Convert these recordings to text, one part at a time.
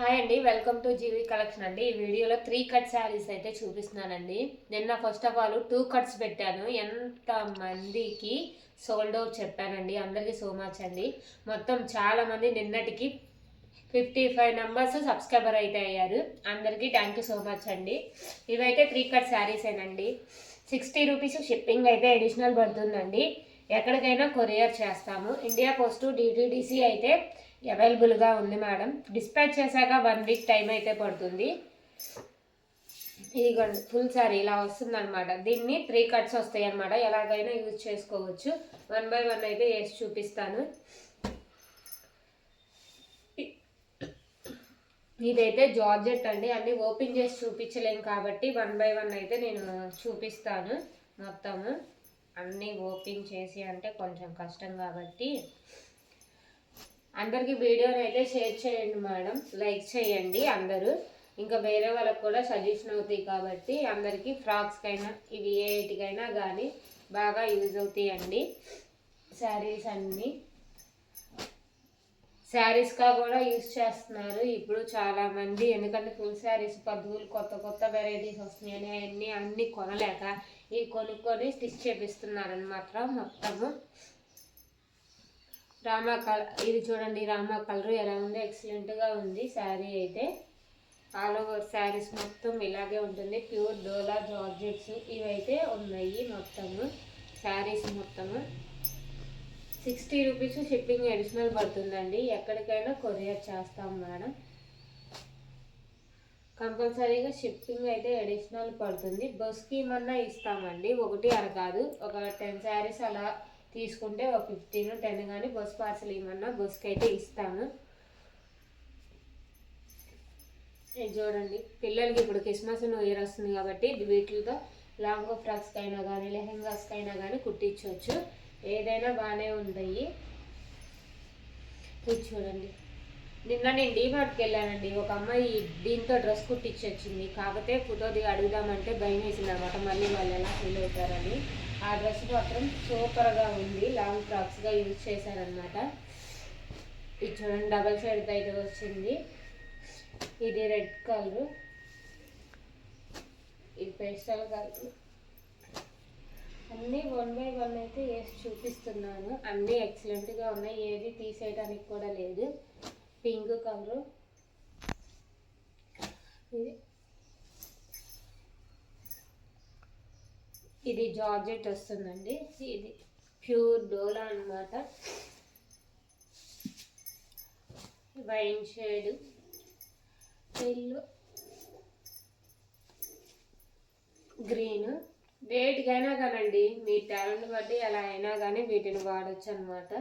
Hi అండి welcome to G V collection అండి. ఈ వీడియోలో త్రీ కట్ శారీస్ అయితే చూపిస్తున్నానండి. నిన్న first of all two cuts పెట్టాను. ఎంత మందికి సోల్డ్ అవుట్ చెప్పానండి. అందరికీ సో మచ్ అండి. మొత్తం చాలా మంది నిన్నటికి ఫిఫ్టీ ఫైవ్ నెంబర్స్ సబ్స్క్రైబర్ అయితే అయ్యారు. అందరికీ థ్యాంక్ యూ సో మచ్ అండి. ఇవైతే త్రీ కట్ శారీసేనండి. సిక్స్టీ రూపీస్ షిప్పింగ్ అయితే అడిషనల్ పడుతుందండి. ఎక్కడికైనా కొరియర్ చేస్తాము. ఇండియా పోస్ట్ డిటిడిసి అయితే అవైలబుల్గా ఉంది మేడం. డిస్పాచ్ చేశాక వన్ వీక్ టైం అయితే పడుతుంది. ఇది ఫుల్ సారీ ఇలా వస్తుందన్నమాట. దీన్ని త్రీ కట్స్ వస్తాయి అనమాట ఎలాగైనా యూజ్ చేసుకోవచ్చు. వన్ బై వన్ అయితే వేసి చూపిస్తాను. ఇదైతే జార్జెట్ అండి. అన్ని ఓపెన్ చేసి చూపించలేము కాబట్టి వన్ బై వన్ అయితే నేను చూపిస్తాను మొత్తము. అన్నీ ఓపెన్ చేసి అంటే కొంచెం కష్టం కాబట్టి అందరికీ వీడియోని అయితే షేర్ చేయండి మేడం. లైక్ చేయండి అందరూ. ఇంకా వేరే వాళ్ళకు కూడా సజెషన్ అవుతాయి కాబట్టి అందరికీ ఫ్రాక్స్కైనా ఇవి ఏటికైనా కానీ బాగా యూజ్ అవుతాయండి. శారీస్ అన్నీ. శారీస్గా కూడా యూజ్ చేస్తున్నారు. ఇప్పుడు చాలామంది ఎందుకంటే ఫుల్ శారీస్ పద్దులు కొత్త కొత్త వెరైటీస్ వస్తున్నాయని అవన్నీ అన్నీ కొనలేక ఇవి కొనుక్కొని స్టిచ్ చేపిస్తున్నారు మాత్రం మొత్తము. రామా కలర్ ఇది చూడండి రామా కలర్ ఎలా ఉంది ఎక్సలెంట్గా ఉంది శారీ అయితే. ఆల్ ఓవర్ శారీస్ మొత్తం ఇలాగే ఉంటుంది. ప్యూర్ డోలా జార్జెట్స్ ఇవైతే ఉన్నాయి మొత్తము శారీస్ మొత్తము. సిక్స్టీ రూపీస్ షిప్పింగ్ అడిషనల్ పడుతుందండి. ఎక్కడికైనా కొరియర్ చేస్తాం మేడం. కంపల్సరీగా షిప్పింగ్ అయితే అడిషనల్ పడుతుంది. బస్కి ఏమన్నా ఇస్తామండి? ఒకటి అర కాదు. ఒక టెన్ శారీస్ అలా తీసుకుంటే ఒక ఫిఫ్టీన్ టెన్ కానీ బస్ పార్సల్ ఏమన్నా బస్కి అయితే ఇస్తాను. చూడండి. పిల్లలకి ఇప్పుడు క్రిస్మస్ న్యూ ఇయర్ వస్తుంది కాబట్టి వీటితో లాంగ్ ఫ్రాక్స్కి అయినా కానీ లెహెంగాస్కి అయినా కానీ కుట్టించవచ్చు. ఏదైనా బాగానే ఉంటాయి ఇది చూడండి నిన్న నేను డీమార్ట్కి వెళ్ళానండి. ఒక అమ్మాయి దీంతో డ్రెస్ కుట్టించొచ్చింది. కాకపోతే ఫోటో దిగి అడుగుదామంటే భయం వేసింది అనమాట మళ్ళీ వాళ్ళు ఎలా ఫీల్ అవుతారని. ఆ డ్రెస్ మాత్రం సూపర్గా ఉంది. లాంగ్ ఫ్రాక్స్గా యూజ్ చేశారనమాట ఇది చూడండి డబల్ సైడ్ బయట వచ్చింది. ఇది రెడ్ కలర్. ఇది పేస్టల్ కలర్. అన్నీ వన్ బై వన్ అయితే వేసి చూపిస్తున్నాను. అన్నీ ఎక్సలెంట్గా ఉన్నాయి. ఏది తీసేయడానికి కూడా లేదు. Pink colour. ఇది. ఇది జార్జెట్ వస్తుందండి. ఇది ప్యూర్ డోలా అనమాట వైన్ షేడ్. ఎల్లో. గ్రీన్. వేటికైనా కానండి మీ టాలెంట్ బట్టి ఎలా అయినా కానీ వీటిని వాడచ్చు అనమాట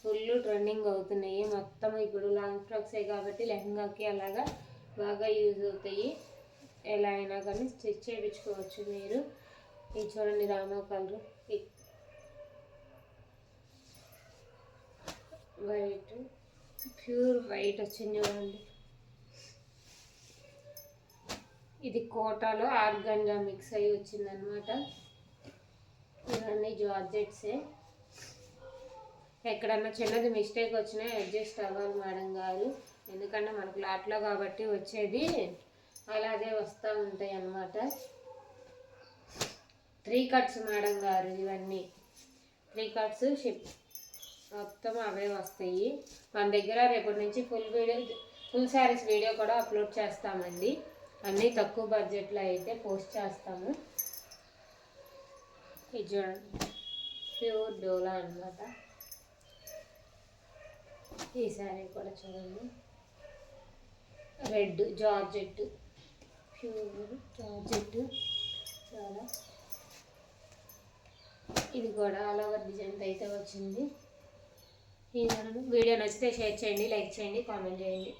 ఫుల్ ట్రెండింగ్ అవుతున్నాయి. మొత్తం ఇప్పుడు లాంగ్ ఫ్రాక్సే కాబట్టి లెహంగాకి అలాగా బాగా యూజ్ అవుతాయి. ఎలా అయినా కానీ స్టిచ్ చేయించుకోవచ్చు మీరు. ఇది చూడండి Rama colour white. Pure white వచ్చింది చూడండి. ఇది కోటాలో ఆర్గంజా మిక్స్ అయ్యి వచ్చిందనమాట ఇవన్నీ జార్జెట్సే. ఎక్కడన్నా చిన్నది మిస్టేక్ వచ్చినా అడ్జస్ట్ అవ్వాలి మేడం గారు. ఎందుకంటే మనకు లాట్లో కాబట్టి వచ్చేది అలాగే వస్తూ ఉంటాయి అన్నమాట. త్రీ కట్స్ మేడం గారు ఇవన్నీ. త్రీ కట్స్ షిప్ మొత్తం అవే వస్తాయి. మన దగ్గర రేపటి నుంచి full video full saris video కూడా అప్లోడ్ చేస్తామండి. అన్నీ తక్కువ బడ్జెట్లో అయితే పోస్ట్ చేస్తాము. ఇది చూడండి. ప్యూర్ డోలా అనమాట ఈ శారీ కూడా చూడండి. Red georgette. Pure georgette. చాలా. ఇది కూడా ఆల్ ఓవర్ డిజైన్ అయితే వచ్చింది. ఈ వీడియో నచ్చితే షేర్ చేయండి లైక్ చేయండి కామెంట్ చేయండి.